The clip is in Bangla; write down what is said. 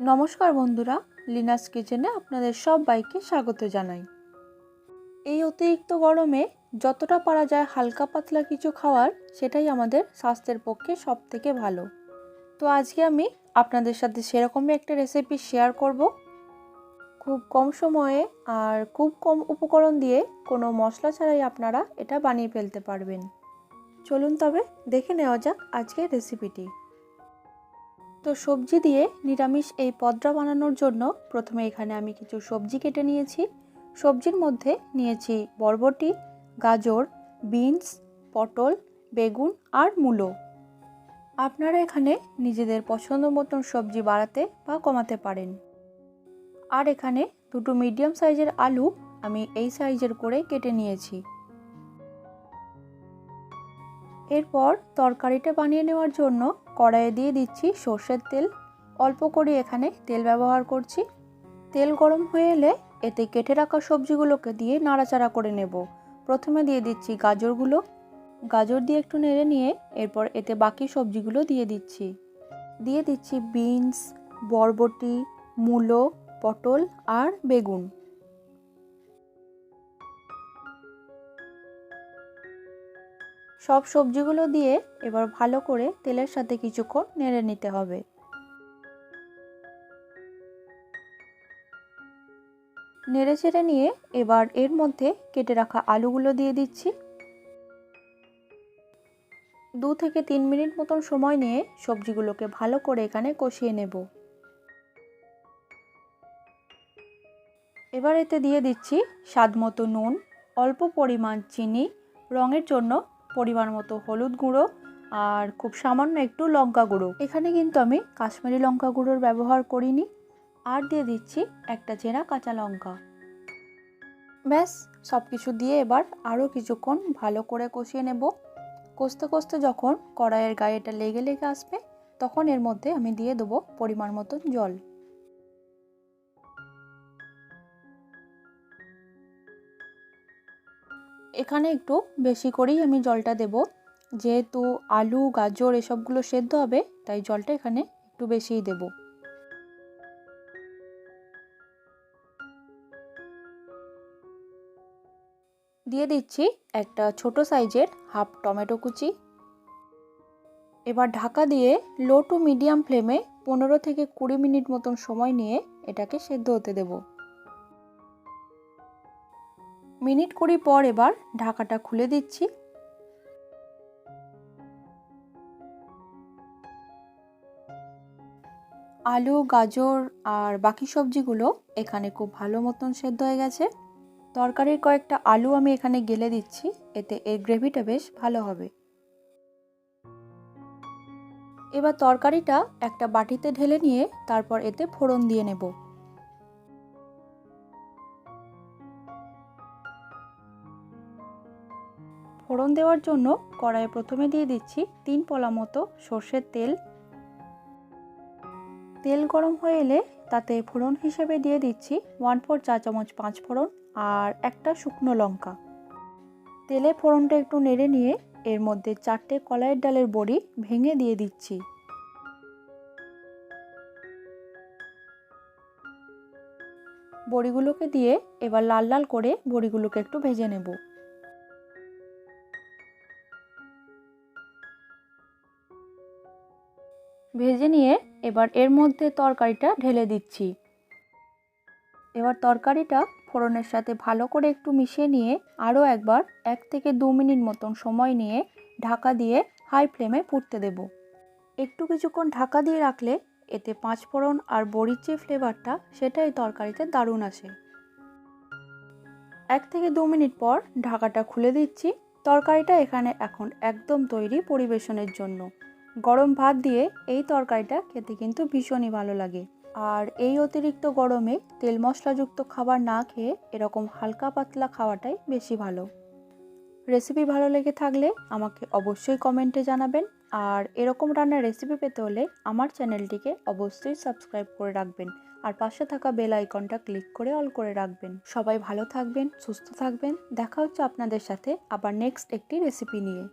নমস্কার বন্ধুরা, লিনাস কিচেনে আপনাদের সব বাইকে স্বাগত জানাই। এই অতিরিক্ত গরমে যতটা পারা যায় হালকা পাতলা কিছু খাওয়ার, সেটাই আমাদের স্বাস্থ্যের পক্ষে সব থেকে ভালো। তো আজকে আমি আপনাদের সাথে সেরকমই একটা রেসিপি শেয়ার করব। খুব কম সময়ে আর খুব কম উপকরণ দিয়ে কোনো মশলা ছাড়াই আপনারা এটা বানিয়ে ফেলতে পারবেন। চলুন তবে দেখে নেওয়া যাক আজকের রেসিপিটি তো সবজি দিয়ে নিরামিষ এই পদটা বানানোর জন্য প্রথমে এখানে আমি কিছু সবজি কেটে নিয়েছি। সবজির মধ্যে নিয়েছি বরবটি, গাজর, বিনস, পটল, বেগুন আর মূলো। আপনারা এখানে নিজেদের পছন্দ মতন সবজি বাড়াতে বা কমাতে পারেন। আর এখানে দুটো মিডিয়াম সাইজের আলু আমি এই সাইজের করে কেটে নিয়েছি। এরপর তরকারিটা বানিয়ে নেওয়ার জন্য কড়াইয়ে দিয়ে দিচ্ছি সর্ষের তেল। অল্প করে এখানে তেল ব্যবহার করছি। তেল গরম হয়ে এলে এতে কেটে রাখা সবজিগুলোকে দিয়ে নাড়াচাড়া করে নেব। প্রথমে দিয়ে দিচ্ছি গাজরগুলো। গাজর দিয়ে একটু নেড়ে নিয়ে এরপর এতে বাকি সবজিগুলো দিয়ে দিচ্ছি। দিয়ে দিচ্ছি বিনস, বরবটি, মূলো, পটল আর বেগুন। সব সবজিগুলো দিয়ে এবার ভালো করে তেলের সাথে কিছুক্ষণ নেড়ে নিতে হবে। নেড়ে চেড়ে নিয়ে এবার এর মধ্যে কেটে রাখা আলুগুলো দিয়ে দিচ্ছি। দু থেকে তিন মিনিট মতন সময় নিয়ে সবজিগুলোকে ভালো করে এখানে কষিয়ে নেব। এবার এতে দিয়ে দিচ্ছি স্বাদ মতো নুন, অল্প পরিমাণ চিনি, রঙের জন্য পরিমাণ মতো হলুদ গুঁড়ো আর খুব সামান্য একটু লঙ্কা গুঁড়ো। এখানে কিন্তু আমি কাশ্মীরি লঙ্কা গুঁড়োর ব্যবহার করিনি। আর দিয়ে দিচ্ছি একটা চেরা কাঁচা লঙ্কা। ব্যাস সব কিছু দিয়ে এবার আরও কিছুক্ষণ ভালো করে কষিয়ে নেব। কষতে কষতে যখন কড়াইয়ের গায়ে এটা লেগে লেগে আসবে, তখন এর মধ্যে আমি দিয়ে দেবো পরিমাণ মতন জল। এখানে একটু বেশি করেই আমি জলটা দেব। যেহেতু আলু, গাজর এসবগুলো সেদ্ধ হবে, তাই জলটা এখানে একটু বেশিই দেব। দিয়ে দিচ্ছি একটা ছোট সাইজের হাফ টমেটো কুচি। এবার ঢাকা দিয়ে লো টু মিডিয়াম ফ্লেমে পনেরো থেকে কুড়ি মিনিট মতন সময় নিয়ে এটাকে সেদ্ধ হতে দেবো। মিনিট কুড়ি পর এবার ঢাকাটা খুলে দিচ্ছি। আলু, গাজর আর বাকি সবজিগুলো এখানে খুব ভালো মতন সেদ্ধ হয়ে গেছে। তরকারির কয়েকটা আলু আমি এখানে গেলে দিচ্ছি, এতে এর গ্রেভিটা বেশ ভালো হবে। এবার তরকারিটা একটা বাটিতে ঢেলে নিয়ে তারপর এতে ফোড়ন দিয়ে নেব। ফোড়ন দেওয়ার জন্য কড়াইয়ে প্রথমে দিয়ে দিচ্ছি তিন পলা মতো সর্ষের তেল। তেল গরম হয়ে এলে তাতে ফোড়ন হিসেবে দিয়ে দিচ্ছি ওয়ান ফোর চা চামচ পাঁচ ফোড়ন আর একটা শুকনো লঙ্কা। তেলে ফোড়নটা একটু নেড়ে নিয়ে এর মধ্যে চারটে কলাইয়ের ডালের বড়ি ভেঙে দিয়ে দিচ্ছি। বড়িগুলোকে দিয়ে এবার লাল লাল করে বড়িগুলোকে একটু ভেজে নেব। ভেজে নিয়ে এবার এর মধ্যে তরকারিটা ঢেলে দিচ্ছি। এবার তরকারিটা ফোড়নের সাথে ভালো করে একটু মিশিয়ে নিয়ে আরও একবার এক থেকে দু মিনিট মতন সময় নিয়ে ঢাকা দিয়ে হাই ফ্লেমে ফুটতে দেব। একটু কিছুক্ষণ ঢাকা দিয়ে রাখলে এতে পাঁচ ফোড়ন আর বড়ির যে ফ্লেভারটা সেটা এই তরকারিতে দারুণ আসে। এক থেকে দু মিনিট পর ঢাকাটা খুলে দিচ্ছি। তরকারিটা এখানে এখন একদম তৈরি পরিবেশনের জন্য। গরম ভাত দিয়ে এই তরকারিটা খেতে কিন্তু ভীষণই ভালো লাগে। আর এই অতিরিক্ত গরমে তেল মশলাযুক্ত খাবার না খেয়ে এরকম হালকা পাতলা খাওয়াটাই বেশি ভালো। রেসিপি ভালো লেগে থাকলে আমাকে অবশ্যই কমেন্টে জানাবেন। আর এরকম রান্নার রেসিপি পেতে হলে আমার চ্যানেলটিকে অবশ্যই সাবস্ক্রাইব করে রাখবেন। আর পাশে থাকা বেল আইকনটা ক্লিক করে অল করে রাখবেন। সবাই ভালো থাকবেন, সুস্থ থাকবেন। দেখা হচ্ছে আপনাদের সাথে আবার নেক্সট একটি রেসিপি নিয়ে।